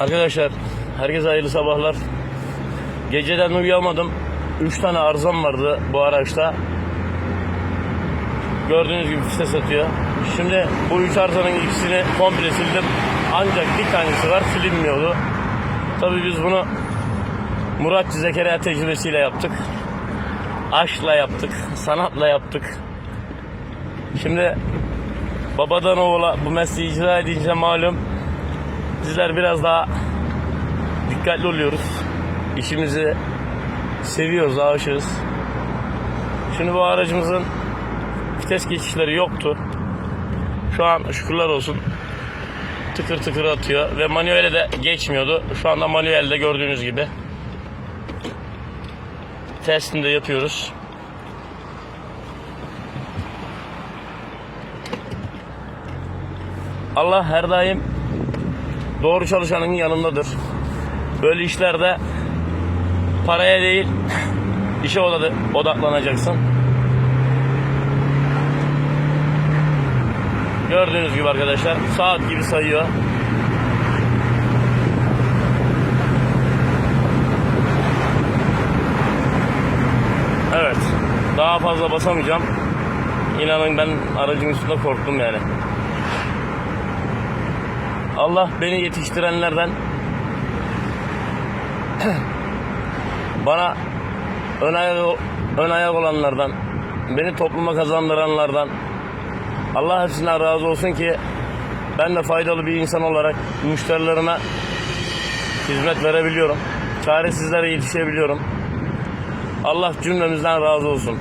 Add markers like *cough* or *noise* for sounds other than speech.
Arkadaşlar herkese hayırlı sabahlar. Geceden uyuyamadım. 3 tane arızam vardı bu araçta. Gördüğünüz gibi ses atıyor. Şimdi bu üç arızanın ikisini komple sildim. Ancak bir tanesi var silinmiyordu. Tabii biz bunu Murat Zekeriya tecrübesiyle yaptık. Aşkla yaptık, sanatla yaptık. Şimdi babadan oğula bu mesleği icra edince malum bizler biraz daha dikkatli oluyoruz. İşimizi seviyoruz, aşığız. Şimdi bu aracımızın vites geçişleri yoktu. Şu an şükürler olsun tıkır tıkır atıyor ve manuele de geçmiyordu. Şu anda manuelde gördüğünüz gibi testini de yapıyoruz. Allah her daim doğru çalışanın yanındadır. Böyle işlerde paraya değil *laughs* işe oda- odaklanacaksın. Gördüğünüz gibi arkadaşlar saat gibi sayıyor. Evet. Daha fazla basamayacağım. İnanın ben aracın üstünde korktum yani. Allah beni yetiştirenlerden *clears throat* bana ön ayak, ön ayak olanlardan beni topluma kazandıranlardan Allah hepsinden razı olsun ki ben de faydalı bir insan olarak müşterilerime hizmet verebiliyorum. Çaresizlere yetişebiliyorum. Allah cümlemizden razı olsun.